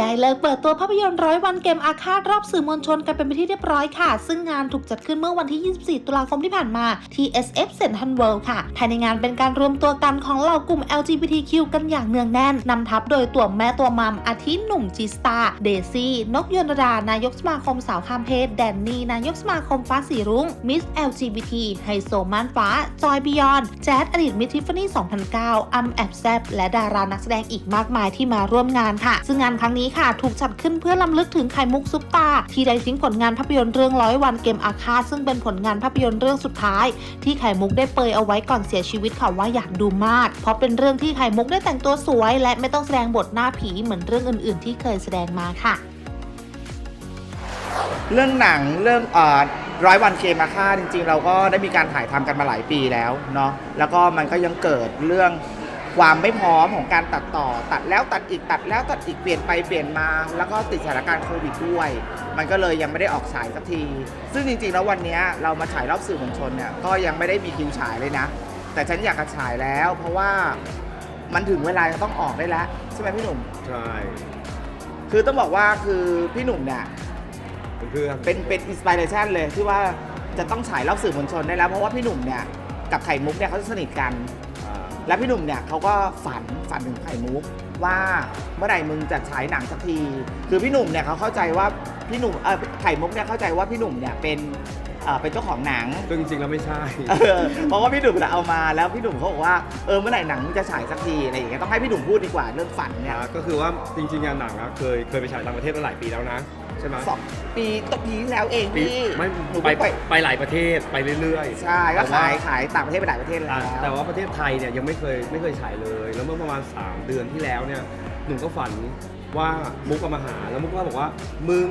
ได้เลิกเปิดตัวภาพยนตร์ร้อยวันเกมอาฆาตรอบสื่อมวลชนกันเป็นไปที่เรียบร้อยค่ะ ซึ่งงานถูกจัดขึ้นเมื่อวันที่ 24 ตุลาคมที่ผ่านมาที่ SF Central World ค่ะ ภายในงานเป็นการรวมตัวกันของเหล่ากลุ่ม LGBTQ กันอย่างเนืองแน่นนำทัพโดยตัวแม่ตัวมัมอาทิหนุ่มจีสตาเดซี่นกยนดานายกสมาคมสาวข้ามเพศ แดนนี่นายกสมาคมฟ้าสีรุ้งมิส LGBT ไฮโซม่านฟ้า จอยบิยอนแจ๊ดอดีตมิทิฟฟานี่ 2009อัมแอบแซบและดารานักแสดงอีกมากมายที่มาร่วมงานค่ะ ซึ่งงานครั้งนี้ค่ะ ถูกจัดขึ้นเพื่อลำลึกถึงไข่มุกซุปตา ที่ได้ทิ้งผลงานภาพยนตร์เรื่องร้อยวันเกมอาฆาตซึ่งเป็นผลงานภาพยนตร์เรื่องสุดท้าย ที่ไข่มุกได้เปยเอาไว้ก่อนเสียชีวิตค่ะว่าอยากดูมาก เพราะเป็นเรื่องที่ไข่มุกได้แต่งตัวสวย และไม่ต้องแสดงบทหน้าผีเหมือนเรื่องอื่น ๆ ที่เคยแสดงมาค่ะ เรื่องหนังเรื่องอ่อร้อยวันเคมาค่าจริง ๆ เราก็ได้มีการถ่ายทำกันมาหลายปีแล้วเนาะแล้วก็มันก็ยังเกิดเรื่อง ความไม่พร้อมของการตัดต่อ ตัดแล้วตัดอีกตัดแล้วตัดอีกเปลี่ยนไปเปลี่ยนมา แล้วก็ติดสถานการณ์โควิดด้วย มันก็เลยยังไม่ได้ออกฉายสักที ซึ่งจริงๆแล้ววันเนี้ยเรามาฉายรอบสื่อมวลชนเนี่ยก็ยังไม่ได้มีคิวฉายเลยนะ แต่ฉันอยากจะฉายแล้ว เพราะว่ามันถึงเวลาจะต้องออกได้แล้วใช่ไหมพี่หนุ่ม ใช่คือต้องบอกว่าคือพี่หนุ่มเนี่ยเป็นเพื่อนเป็นเป็นอินสปิเรชันเลยที่ว่าจะต้องฉายรอบสื่อมวลชนได้แล้ว เพราะว่าพี่หนุ่มเนี่ยกับไข่มุกเนี่ยเขาสนิทกันอ่า และพี่หนุ่มเนี่ยเขาก็ฝันฝันถึงไข่มุกว่าเมื่อไหร่มึงจะฉายหนังสักที คือพี่หนุ่มเนี่ยเขาเข้าใจว่าพี่หนุ่มเออไข่มุกเนี่ยเข้าใจว่าพี่หนุ่มเนี่ยเป็นเอ่อเป็นเจ้าของหนัง ซึ่งจริงๆแล้วไม่ใช่ เออเพราะว่าพี่หนุ่มจะเอามาแล้วพี่หนุ่มเขาบอกว่าเออเมื่อไหร่หนังมึงจะฉายสักทีอะไรอย่างเงี้ยต้องให้พี่หนุ่มพูดดีกว่าเรื่องฝันเนี่ย อ่าก็คือว่าจริงๆงานหนังอะเคยเคยไปฉายต่างประเทศมาหลายปีแล้วนะใช่ไหมสองปีตปีที่แล้วเองปีพี่ไม่หนูไปไปไปหลายประเทศไปเรื่อยๆใช่ก็แต่ว่ขายขายต่างประเทศไปหลายประเทศแล้อ่าวแต่ว่าประเทศไทยเนี่ยยังไม่เคยไม่เคยฉายเลย แล้วเมื่อประมาณ 3 เดือนที่แล้วเนี่ยหนุ่มก็ฝันว่ามุกเอามาหาแล้วมุกก็บอกว่ามึง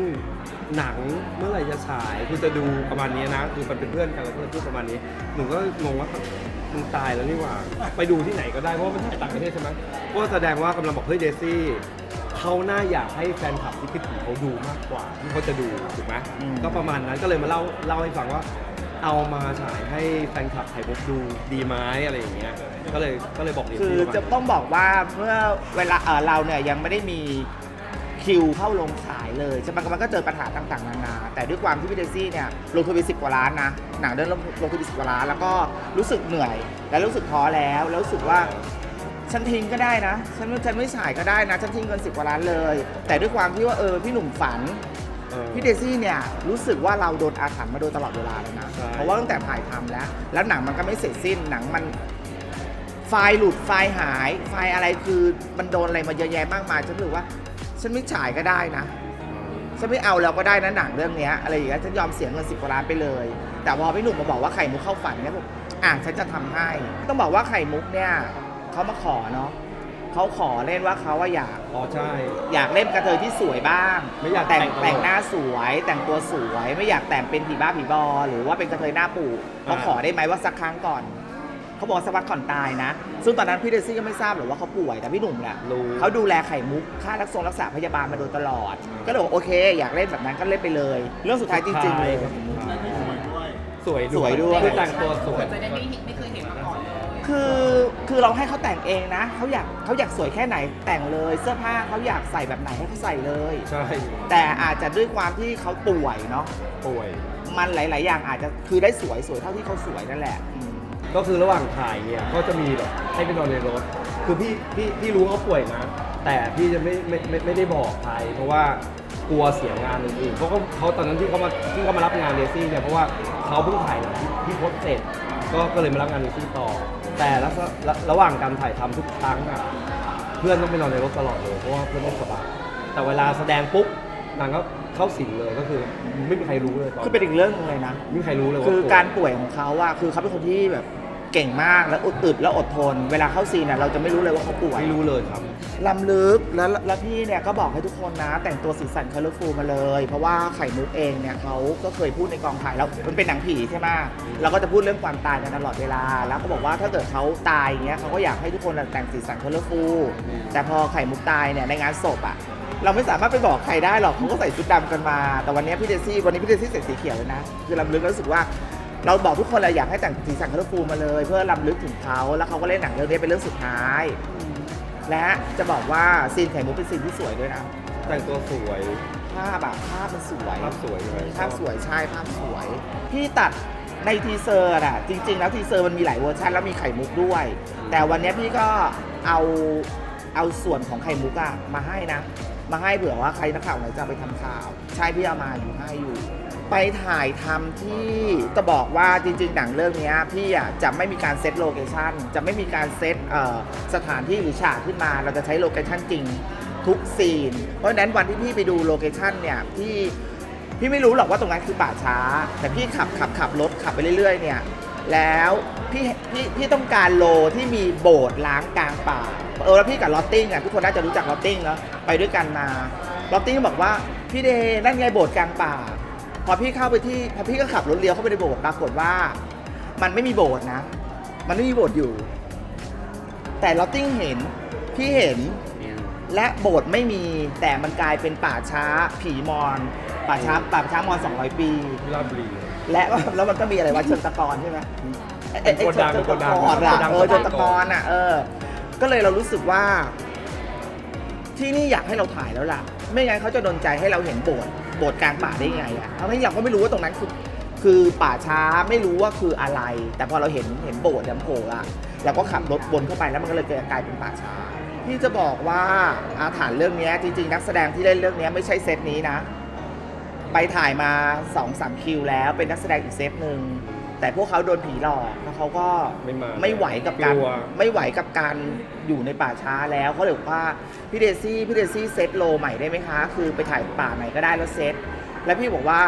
หนังเมื่อไหร่จะฉายคุณจะดูประมาณนี้นะ คือมันเป็นเพื่อนกันแล้วก็พูดประมาณนี้หนุ่มก็งงว่ามึงตายแล้วนี่หว่า ไปดูที่ไหนก็ได้เพราะว่ามันถ่ายต่างประเทศใช่ไหมก็แสดงว่ากำลังบอกเฮ้ยเดซี่ เขาน่าอยากให้แฟนคลับที่คิดถึงเขาดูมากกว่าที่เขาจะดูถูกไหมอืม ก็ประมาณนั้นก็เลยมาเล่าเล่าให้ฟังว่า เอามาฉายให้แฟนคลับไทยมุกดูดีไหมอะไรอย่างเงี้ยก็เลยก็เลยบอกเดคือซี่ว่าจะต้องบอกว่าเมื่อเวลาเอ่อเราเนี่ยยังไม่ได้มีคิวเข้าลงขายเลยใช่ไหมมันก็เจอปัญหาต่างๆนานา แต่ด้วยความที่พี่เดซี่เนี่ยลงทุนไปสิบกว่าล้านนะหนังเดินลงลงทุนไปสิบกว่าล้านแล้วก็รู้สึกเหนื่อย และรู้สึกท้อแล้วแล้วรู้สึกว่า ฉันทิ้งก็ได้นะ ฉันฉันไม่ฉายก็ได้นะ ฉันทิ้งเงินสิบกว่าล้านเลย แต่ด้วยความที่ว่าเออพี่หนุ่มฝันเออพี่เดซี่เนี่ยรู้สึกว่าเราโดนอาถรรพ์มาโดยตลอดเวลาเลยนะ ใช่ เพราะว่าตั้งแต่ถ่ายทำแล้ว แล้วหนังมันก็ไม่เสร็จสิ้นหนังมันไฟล์หลุดไฟล์หาย ไฟล์อะไรคือมันโดนอะไรมาเยอะแยะมากมายฉันรู้สึกว่า ฉันไม่ฉายก็ได้นะ ฉันไม่เอาแล้วก็ได้นะหนังเรื่องเนี้ยอะไรอย่างเงี้ยฉันยอมเสียเงินสิบกว่าล้านไปเลย แต่พอพี่หนุ่มมาบอกว่าไข่มุกเข้าฝันเนี่ยผมอะฉันจะทำให้ ต้องบอกว่าไข่มุกเนี่ย เขามาขอเนาะเขาขอเล่นว่าเขาว่าอยากอ๋อใช่ อยากเล่นกระเทยที่สวยบ้าง ไม่อยากแต่งแต่งตลอดแต่งหน้าสวย แต่งตัวสวยไม่อยากแต่งเป็นผีบ้าผีบอ หรือว่าเป็นกระเทยหน้าปูเขาอ่า ขอได้ไหมว่าสักครั้งก่อน เขาบอกสักพักก่อนตายนะ ซึ่งตอนนั้นพี่เดซี่ก็ไม่ทราบหรอกว่าเขาป่วยแต่พี่หนุ่มเนี่ย รู้ เขาดูแลไข่มุก ค่ารักษารักษาพยาบาลมาโดยตลอดอ่าก็เลยบอกโอเค อยากเล่นแบบนั้นก็เล่นไปเลย เรื่องสุดท้ายจริง ๆ เลย สวยสวยด้วย คือแต่งตัวสวย จะได้ไม่เห็นไม่เคยเห็นมาก่อนเลย คือ คือเราให้เขาแต่งเองนะเขาอยากเขาอยากสวยแค่ไหนแต่งเลย เสื้อผ้าเขาอยากใส่แบบไหนให้เขาใส่เลย ใช่ แต่อาจจะด้วยความที่เขาป่วยเนาะป่วย มันหลาย ๆ อย่างอาจจะคือได้สวยสวยเท่าที่เขาสวยนั่นแหละอืม ก็คือระหว่างถ่ายเนี่ยก็จะมีแบบให้ไปนอนในรถ คือพี่พี่พี่รู้เขาป่วยนะ แต่พี่จะไม่ไม่ไม่ไม่ได้บอกใครเพราะว่ากลัวเสียงานอื่นๆเขาก็เขาตอนนั้นที่เขามาที่เขามารับงานเรซี่เนี่ยเพราะว่าเขาเพิ่งถ่ายหนังที่ที่พดเสร็จ ก็ก็เลยมารับงานเรซี่ต่อ แต่ละระระหว่างการถ่ายทำทุกครั้งอะเพื่อนต้องไปนอนในรถตลอดเลยเพราะว่าเพื่อนไม่สบายแต่เวลาแสดงปุ๊บนางก็เข้าสิงเลยก็คือไม่มีใครรู้เลยตอนคือเป็นอีกเรื่องหนึงเลยนะ ไม่มีใครรู้เลยว่าคือป่วยการป่วยของเขาอะคือเขาเป็นคนที่แบบ เก่งมากแล้วอดอึดแล้วอดทน เวลาเข้าซีนเนี่ยเราจะไม่รู้เลยว่าเขาป่วยไม่รู้เลยครับลำลึกแล้วแล้วพี่เนี่ยก็บอกให้ทุกคนนะ แต่งตัวสีสันค o ล o ฟูมาเลย เพราะว่าไข่มุกเองเนี่ยเขาก็เคยพูดในกองถ่ายแล้วมันเป็นหนังผีใช่ไหมเราก็จะพูดเรื่องความตายกันตลอดเวลา แล้วก็บอกว่าถ้าเกิดเขาตายอย่างเงี้ยเขาก็อยากให้ทุกคนแต่งสีสันค o ล o ฟูแต่พอไข่มุกตายเนี่ยในงานศพอะเราไม่สามารถไปบอกใครได้หรอกเขาก็ใส่ชุดดำกันมา แต่วันนี้พี่เดซี่วันนี้พี่เดซี่ใส่สีเขียวเลยนะ คือลำลึกแล้วรู้สึกว่า เราบอกทุกคนเลยอยากให้แต่งสีสันค o ล o ฟูมาเลย เพื่อลำลึกถึงเขาแล้วเขาก็เล่นหนังเรื่องนี้เป็นเรื่องสุดท้าย และจะบอกว่าซีนไข่มุกเป็นซีนที่สวยด้วยนะแต่งตัวสวย ภาพอะภาพมันสวย ภาพสวยใช่ไหมภาพสวยใช่ภาพสวยพี่ตัดในทีเซอร์อะจริง ๆ แล้วทีเซอร์มันมีหลายเวอร์ชันแล้วมีไข่มุกด้วย แต่วันเนี้ยพี่ก็เอาเอาส่วนของไข่มุกอะมาให้นะ มาให้เผื่อว่าใครนักข่าวไหนจะเอาไปทำข่าว ใช่พี่เอามาอยู่ให้อยู่ ไปถ่ายทำที่จะบอกว่าจริง ๆ หนังเรื่องนี้พี่อะจะไม่มีการเซตโลเคชันจะไม่มีการเซตสถานที่หรือฉากขึ้นมา เราจะใช้โลเคชันจริงทุกซีน เพราะฉะนั้นวันที่พี่ไปดูโลเคชันเนี่ยพี่พี่ไม่รู้หรอกว่าตรงนั้นคือป่าช้า แต่พี่ขับขับขับรถขับไปเรื่อย ๆ เนี่ยแล้วพี่พี่พี่ต้องการโลที่มีโบสถ์ล้างกลางป่าเออแล้วพี่กับลอตติ้งอะทุกคนน่าจะรู้จักลอตติ้งเนาะไปด้วยกันมาลอตติ้งบอกว่าพี่เดนั่นไงโบสถ์กลางป่า พอพี่เข้าไปที่พอพี่ก็ขับรถเลี้ยวเข้าไปในโบสถ์ปรากฏว่า มันไม่มีโบสถ์นะ มันไม่มีโบสถ์อยู่ แต่ลอตติ้งเห็นพี่เห็นและโบสถ์ไม่มีแต่มันกลายเป็นป่าช้าผีมอนป่าช้าป่าช้ามอน200 ปีราบรีและแล้วมันก็มีอะไรวะเชิงตะกอนใช่ไหมไอ้ไอ้เป็นโกดังเชิงเป็นโกดังตะกอนอะโกดังเออโกดังเชิงตะกอนอะเออ ก็เลยเรารู้สึกว่า ที่นี่อยากให้เราถ่ายแล้วล่ะ ไม่งั้นเขาจะโดนใจให้เราเห็นโบสถ์โบสถ์กลางป่าได้ไงอะทั้งที่เราก็ไม่รู้ว่าตรงนั้นคือคือป่าช้าไม่รู้ว่าคืออะไร แต่พอเราเห็นเห็นโบสถ์เนี่ยโผล่อะเราก็ขับรถวนเข้าไปแล้วมันก็เลยกลายเป็นป่าช้าพี่จะบอกว่าอาถรรพ์เรื่องนี้จริงๆ นักแสดงที่เล่นเรื่องนี้ไม่ใช่เซตนี้นะ ไปถ่ายมา2อสามคิวแล้วเป็นนักแสดงอีกเซตหนึ่ง แต่พวกเขาโดนผีหลอกแล้วเขาก็ไม่มาไม่ไหวกับการกลัว ไม่ไหวกับการอยู่ในป่าช้าแล้วเขาเลยบอกว่าพี่เดซี่พี่เดซี่เซตโลใหม่ได้ไหมคะ คือไปถ่ายป่าไหนก็ได้แล้วเซตแล้วพี่บอกว่า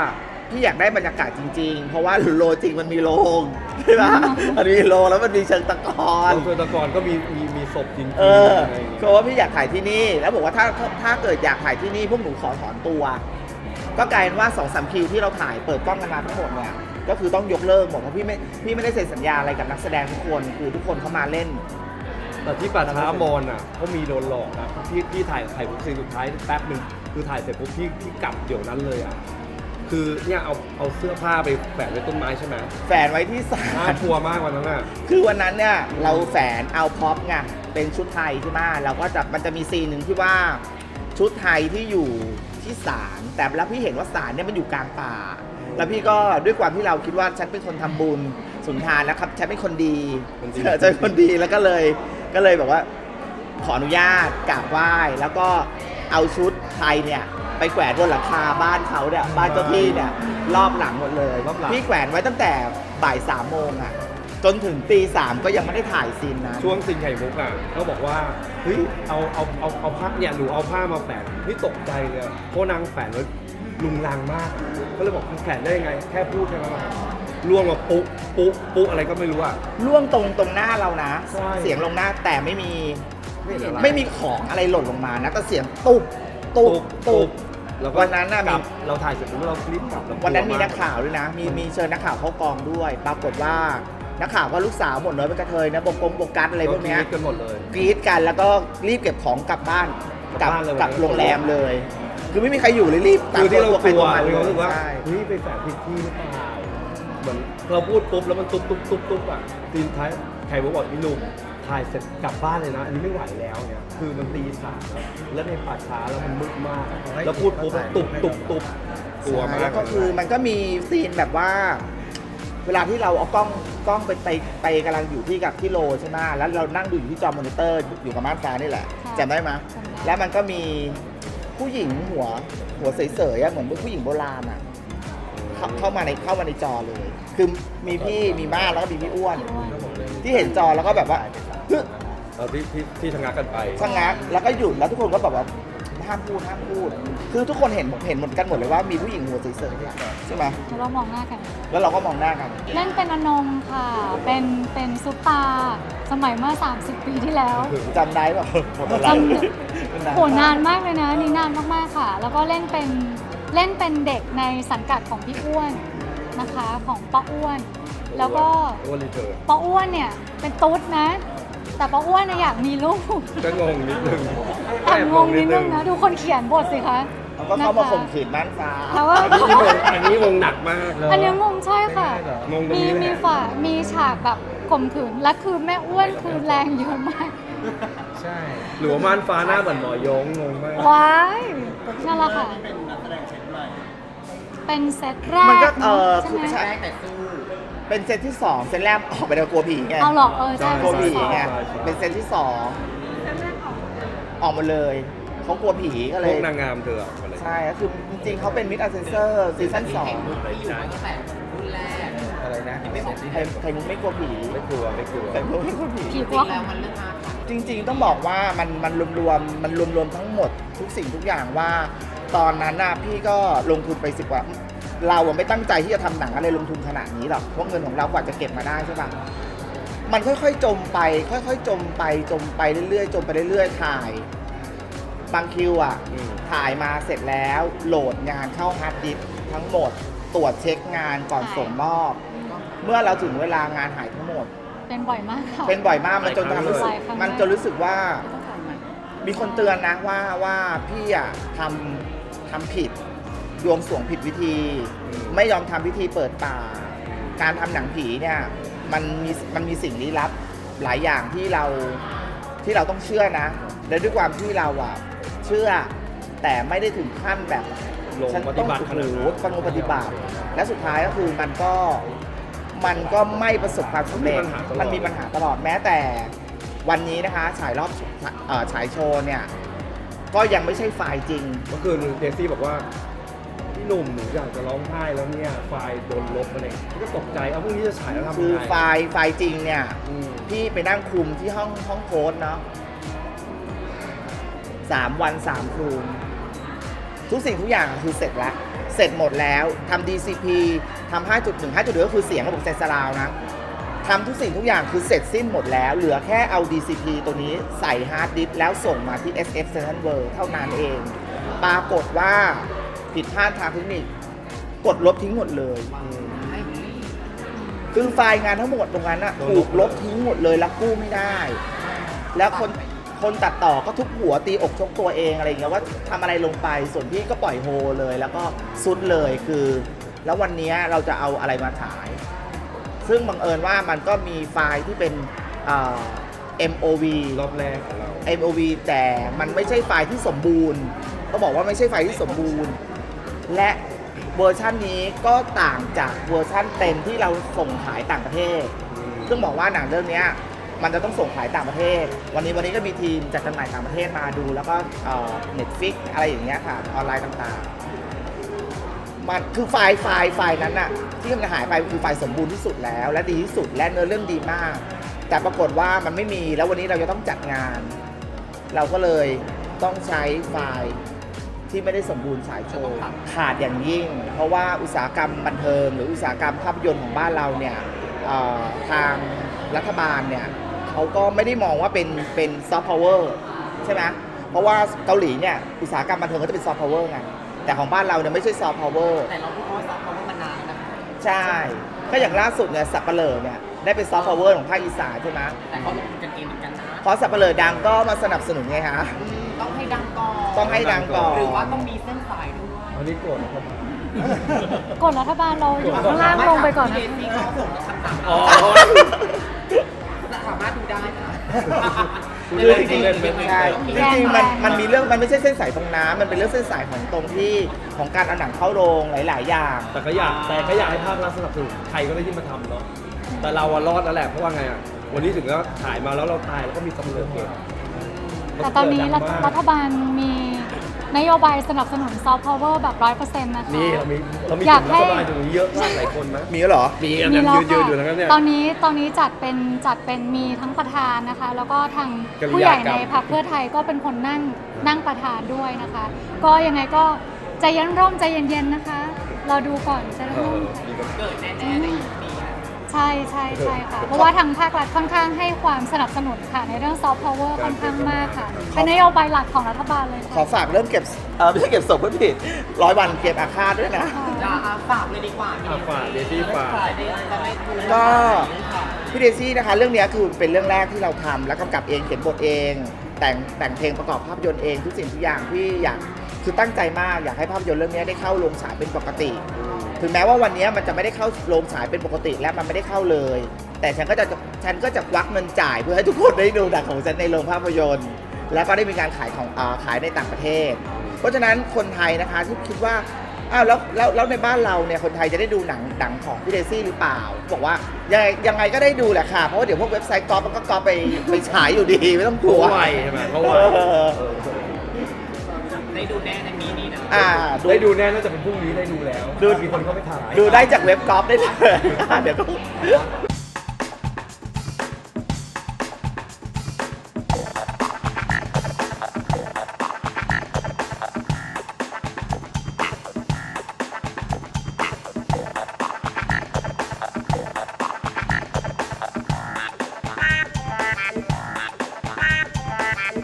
พี่อยากได้บรรยากาศจริง ๆ เพราะว่าโลจริงมันมีโรงใช่ปะมันมีโรงแล้วมันมีเชิงตะกอนตอนตัวตะกอนก็มีมีมีศพจริงๆเอออะไรอย่างเงี้ยก็ว่าพี่อยากถ่ายที่นี่ แล้วบอกว่าถ้าถ้าถ้าเกิดอยากถ่ายที่นี่พวกหนูขอถอนตัว ก็กลายเป็นว่า2อสามคิวที่เราถ่ายเปิดกล้องกันมาทั้งหมดเนี่ย ก็คือต้องยกเลิกหมดเพราะพี่ไม่พี่ไม่ได้เซ็นสัญญาอะไรกับนักแสดงทุกคนคือทุกคนเขามาเล่น แต่ที่ป่าช้ามอนอะเขามีโดนหลอกนะพี่พี่ถ่ายถ่ายปุ๊บซีนสุดท้ายแป๊บหนึ่งคือถ่ายเสร็จปุ๊บพี่พี่กลับเดี๋ยวนั้นเลยอะคือเนี่ยเอาเอาเสื้อผ้าไปแฝงไว้ต้นไม้ใช่ไหมแฝนไว้ที่ศาน่าลกลัวมากวันนั้นอะคือวันนั้นเนี่ยเราแฝนเอาพ็อปไงเป็นชุดไทยใช่ไหมเราก็จะมันจะมีซีนหนึ่งที่ว่าชุดไทยที่อยู่ที่ศาลแต่แล้วพี่เห็นว่าศาลเนี่ยมันอยู่กลางป่า แล้วพี่ก็ด้วยความที่เราคิดว่าฉันเป็นคนทำบุญสุนทานแล้วครับฉันเป็นคนดีคนดีเออฉันเป็นคนดีแล้วก็เลยก็เลยแบบว่าขออนุญาตกราบไหว้แล้วก็เอาชุดไทยเนี่ยไปแขวนบนหลังคาบ้านเขาเนี่ยบ้านเจ้าที่เนี่ยรอบหลังหมดเลยรอบหลังพี่แขวนไว้ตั้งแต่บ่ายสามโมงอะจนถึงตีสามก็ยังไม่ได้ถ่ายซีนนะช่วงซีนไข่มุกอะเขาบอกว่าเฮ้ยเอาเอาเอาเอาผ้าเนี่ยหนูเอาผ้ามาแฝงนี่ตกใจเลยอะเพราะนางแฝงไว้ ลุงลังมาก ก็เลยบอกคุณแฝงได้ยังไง แค่พูดแค่นั้นอะล่วงมาปุ๊ปุ๊ปุ๊อะไรก็ไม่รู้อะ ล่วงตรงตรงหน้าเรานะ ใช่ เสียงลงหน้าแต่ไม่มีไม่เห็นอะไร ไม่มีของอะไรหล่นลงมานะแต่เสียงตุบตุบตุบ แล้วก็วันนั้นน่ะกลับมีเราถ่ายเสร็จปุ๊บเราคลิปกลับเราวันนั้นมีกลันักข่าวด้วยนะ มีมีเชิญนักข่าวเข้ากองด้วย ปรากฏว่านักข่าวว่าลูกสาวหมดเลยเป็นกระเทยนะบกกงบกกัดอะไรพวกเนี้ยเราคิดกันหมดเลย กรีดกันแล้วก็รีบเก็บของกลับบ้านกลับบ้านเลย กลับโรงแรมเลย คือไม่มีใครอยู่เลยรีบตามคือที่เราตัวกใครลัวตัวมันเรารู้สึกว่าใช่เฮ้ยไปแฝงผิดที่หรือเปล่าเหมือนเราพูดปุ๊บแล้วมันตุ๊บตุ๊บตุ๊บตุ๊บอะตีนท้ายใครบอกว่าพี่หนุ่มถ่ายเสร็จกลับบ้านเลยนะอันนี้ไม่ไหวแล้วเนี่ยคือมันตีสามแล้วแล้วในป่าช้าแล้วมันมืดมาก แล้วพูดปุ๊บแล้วตุบตุบตุบกลัวมากแล้วก็คือมันก็มีซีนแบบว่า เวลาที่เราเอากล้องกล้องไปไปไปกำลังอยู่ที่กับที่โลใช่ไหมแล้วเรานั่งดูอยู่ที่จอมอนิเตอร์อยู่กับม่านฟ้านี่แหละค่ะจำได้ไหมจำได้แล้วมันก็มี ผู้หญิงหัวหัวเสยๆอะเหมือนผู้หญิงโบราณอะเข้าเข้ามาในเข้ามาในจอเลย คือมีพี่มีม่าแล้วก็มีพี่อ้วน ที่เห็นจอแล้วก็แบบว่าฮึเราที่ที่ที่ชะงักกันไป ชะงักแล้วก็หยุดแล้วทุกคนก็แบบว่า ห้ามพูดห้ามพูด คือทุกคนเห็นเห็นหมดกันหมดเลยว่ามีผู้หญิงหัวเสยๆอะใช่ไหมแล้วเรามองหน้ากัน แล้วเราก็มองหน้ากัน เล่นเป็นอนงค่ะ เป็นเป็นซุปตาร์สมัยเมื่อ 30 ปีที่แล้วจำได้ป่ะจำโหนานมากเลยนะนี่นานมากๆค่ะ แล้วก็เล่นเป็นเล่นเป็นเด็กในสังกัดของพี่อ้วนนะคะของป้าอ้วน แล้วก็อ้วนรีเทิร์นป้าอ้วนเนี่ยเป็นตุ๊ดนะ แต่ป้าอ้วนน่ะอยากมีลูกก็งงนิดนึงแอบงงนิดนึงนะดูคนเขียนบทสิคะแล้วก็เข้ามาข่มขืนม่านฟ้าแล้วว่าอันนี้งงอันนี้งงหนักมากเลยอันนี้งงใช่ค่ะ งงตรงมีนี้แหมีละ ฝ่ามีฉากแบบข่มขืนและคือแม่อ้วนคือแรงเยอะมากหรือว่าม่านฟ้าหน้าเหมือนหมอยงงงมาก ว้ายนั่นแหละค่ะ เป็นนักแสดงเซตใหม่เป็นเซตแรมันกก็เออใช่คือไหม ใช่แรกแต่สู้ เป็นเซตที่สองเซตแรกออกไปแล้วกลัวผีไงเอาหรอกเออใช่กลัวผีใช่ไงใช่เป็นเซตที่สองออกมาเลยเขากลัวผีก็เลพวยกนางงามเธอออกมาเลย ใช่ก็คือจริงๆเขาเป็นมิดอาเซนเซอร์ซีซั่นสองที่อยู่มาตั้งแต่รุ่นแรกอะไรนะใครใครไม่กลัวผีไม่กลัวไม่กลัวใครไม่กลัวผี ผีจกริลัวงแล้วมันเรื่องอาถรรพ์จริงๆต้องบอกว่ามันมันรวมๆมันรวมๆทั้งหมดทุกสิ่งทุกอย่างว่า ตอนนั้นน่ะพี่ก็ลงทุนไปสิบกว่า เราอะไม่ตั้งใจที่จะทำหนังอะไรลงทุนขนาดนี้หรอกเพราะเงินของเรากว่าจะเก็บมาได้ใช่ปะมันค่อยๆจมไป ค่อยๆจมไปจมไปเรื่อยๆจมไปเรื่อยๆถ่าย บางคิวอะ อืม ถ่ายมาเสร็จแล้วโหลดงานเข้าฮาร์ดดิสก์ทั้งหมด ตรวจเช็คงานก่อนส่งมอบ เมื่อเราถึงเวลางานหายทั้งหมด เป็นบ่อยมากค่ะ เป็นบ่อยมากมันจนทำรู้สึกหลายครั้ง มันจนรู้สึกว่าต้องถ่ายใหม่มีคนเตือนนะว่าว่าพี่อะทำทำผิดด วงสรวงผิดวิธี ไม่ยอมทำพิธีเปิดป่า การทำหนังผีเนี่ยมันมีมันมีสิ่งลี้ลับหลายอย่างที่เราที่เราต้องเชื่อนะ และด้วยความที่เราอะเชื่อแต่ไม่ได้ถึงขั้นแบบลงฉันปต้ฏิองบัติโอ้ขโหนาดนั้นปฏิปฏิบัติ และสุดท้ายก็คือมันก็มันก็ไม่ประสบความสำเร็จมันมีปัญหาตลอดแม้แต่วันนี้นะคะฉายรอบเอ่อฉายโชว์เนี่ยก็ยังไม่ใช่ไฟล์จริง เมื่อคืนเดซี่บอกว่า พี่หนุ่มหนูอยากจะร้องไห้แล้วเนี่ยไฟล์โดนลบมาเนี่ยก็ตกใจเอาพรุ่งนี้จะฉายแล้วทำคือยังไงไฟล์ไฟล์จริงเนี่ย อืมพี่ไปนั่งคุมที่ห้องห้องโค้ดเนาะสามวันสามคืนทุกสิ่งทุกอย่างคือเสร็จแล้วเสร็จหมดแล้วทำ DCP ทำ5.1 5.1ก็คือเสียงระบบเซนซาราวนะทำทุกสิ่งทุกอย่างคือเสร็จสิ้นหมดแล้ว เหลือแค่เอา DCP ตัวนี้ใส่ฮาร์ดดิสก์แล้วส่งมาที่ SF Central World เท่านั้นเอง ปรากฏว่า ผิดพลาดทางเทคนิคกดลบทิ้งหมดเลยให้คือไฟล์งานทั้งหมดตรงนั้นอะโดนลบถูกลบทิ้งหมดเลยแล้วกู้ไม่ได้ แล้วคนคนตัดต่อก็ทุบหัวตีอกชกตัวเองอะไรอย่างเงี้ยว่าทำอะไรลงไปส่วนพี่ก็ปล่อยโฮเลย แล้วก็ซุดเลยคือ แล้ววันเนี้ยเราจะเอาอะไรมาฉาย ซึ่งบังเอิญว่ามันก็มีไฟล์ที่เป็นเอ่อ MOV รอบแรกของเรา MOV แต่มันไม่ใช่ไฟล์ที่สมบูรณ์ต้องบอกว่าไม่ใช่ไฟล์ที่สมบูรณ์ และเวอร์ชันนี้ก็ต่างจากเวอร์ชันเต็มที่เราส่งขายต่างประเทศ ซึ่งบอกว่าหนังเรื่องนี้มันจะต้องส่งขายต่างประเทศ วันนี้วันนี้ก็มีทีมจัดจำหน่ายต่างประเทศมาดู แล้วก็เน็ตฟิกอะไรอย่างเงี้ยค่ะออนไลน์ต่างๆ มันคือไฟล์ไฟล์ไฟล์นั้นน่ะที่มันหายไปคือไฟล์สมบูรณ์ที่สุดแล้ว และดีที่สุดและเนื้อเรื่องดีมาก แต่ปรากฏว่ามันไม่มีแล้ววันนี้เราจะต้องจัดงาน เราก็เลยต้องใช้ไฟล์ ที่ไม่ได้สมบูรณ์ฉายโชว์ขาดอย่างยิ่ง เพราะว่าอุตสาหกรรมบันเทิง หรืออุตสาหกรรมภาพยนตร์ของบ้านเราเนี่ยเอ่อทางรัฐบาลเนี่ยเขาก็ไม่ได้มองว่าเป็นเป็นซอฟต์พาวเวอร์ใช่ไหมเพราะว่าเกาหลีเนี่ยอุตสาหกรรมบันเทิงก็จะเป็นซอฟต์พาวเวอร์ไงแต่ของบ้านเราเนี่ยไม่ใช่ซอฟต์พาวเวอร์แต่เราพูดว่าซอฟต์พาวเวอร์มานานนะคะใช่ก็อย่างล่าสุดเนี่ยสับเปะเลอเนี่ยได้เป็นซอฟต์พาวเวอร์ของภาคอีสานใช่ไหมแต่เขาลงทุนกันเองเหมือนกันนะเพราะสับเปะเลอดังก็มาสนับสนุนไงฮะอืม ต้องให้ดังก่อนต้องให้ดังก่อนหรือว่าต้องมีเส้นสายด้วยอันนี้โกรธนะครับ กดรัฐบาลเราอยู่ข้างล่างลงไปก่อนพี่นะเดซี่เขาส่งคำถามอ๋อ สามารถดูได้ค่ะคือจริงเล่นเป็นๆใช่จริงๆมันมันมีเรื่องมันไม่ใช่เส้นสายตรงน้ำมันเป็นเรื่องเส้นสายของตรงที่ของการเอาหนังเข้าโรงหลาย ๆ อย่าง แต่ก็อยากแต่ก็อยากให้ภาครัฐสนับสนุนใครก็ได้ที่มาทำเนาะแต่เราอะรอดแล้วแหละเพราะว่าไงอะวันนี้ถึงก็ถ่ายมาแล้วเราตายแล้วก็มีตำรวจเก็บ แต่ตอนนี้รัฐรัฐบาลมีนโยบายสนับสนุนซอฟต์พาวเวอร์แบบร้อยเปอร์เซ็นต์นะคะ นี่เรามีเรามีอยากกลุ่มให้ รัฐบาลอยู่เยอะมากหลายคนนะมีแล้วเหรอ มีอันมีนั้นแล้วยืนค่ะๆอยู่ทั้งนั้นเนี่ย ตอนนี้ตอนนี้จัดเป็นจัดเป็นมีทั้งประธานนะคะ แล้วก็ทางกิริยากรรมผู้ใหญ่ในพรรคเพื่อไทยก็เป็นคนนั่งนั่งประธานด้วยนะคะ ก็ยังไงก็ใจเย็นร่มใจเย็นๆนะคะ เราดูก่อนใจเอร่อมมีแบบเกิดแน่ๆในปีหน้า ใช่ใช่ใช่ค่ะ เพราะว่าทางภาครัฐค่อนข้างให้ความสนับสนุนค่ะ ในเรื่องซอฟต์พาวเวอร์ค่อนข้างมากค่ะ เป็นนโยบายหลักของรัฐบาลเลยขอค่ะ ฝากเริ่มเก็บเออไม่ใช่เก็บศพไม่ผิดร้อยวันเก็บอาฆาตด้วยนะจะอะฝากเลยดีกว่าอะฝากเดซี่ฝาก จะได้จะได้ดูก็พี่เดซี่นะคะ เรื่องเนี้ยคือเป็นเรื่องแรกที่เราทำแล้วกำกับเองเขียนบทเอง แต่งแต่งเพลงประกอบภาพยนตร์เองทุกสิ่งทุกอย่างที่อยากคือตั้งใจมากอยากให้ภาพยนตร์เรื่องเนี้ยได้เข้าโรงฉายเป็นปกติ ถึงแม้ว่าวันเนี้ยมันจะไม่ได้เข้าโรงฉายเป็นปกติและมันไม่ได้เข้าเลย แต่ฉันก็จะฉันก็จะควักเงินจ่ายเพื่อให้ทุกคนได้ดูหนังของฉันในโรงภาพยนตร์ แล้วก็ได้มีการขายของอาขายในต่างประเทศราะฉะนั้นคนไทยนะคะที่คิดว่าอ้าวแล้วแล้วแล้วในบ้านเราเนี่ยคนไทยจะได้ดูหนังหนังของพี่เดซี่หรือเปล่า บอกว่ายังไงยังไงก็ได้ดูแหละค่ะ เพราะว่าเดี๋ยวพวกเว็บไซต์ก๊อปมันก็ก๊อปไปไปฉายอยู่ดีไม่ต้องกลัว เขาไวใช่ไหมเขาไวเออ อ่าได้ดูแน่น่าจะเป็นพรุ่งนี้ได้ดูแล้ว ดู มีคนเข้าไปถ่าย ดูได้จากเว็บก๊อปได้เลย เดี๋ยวก็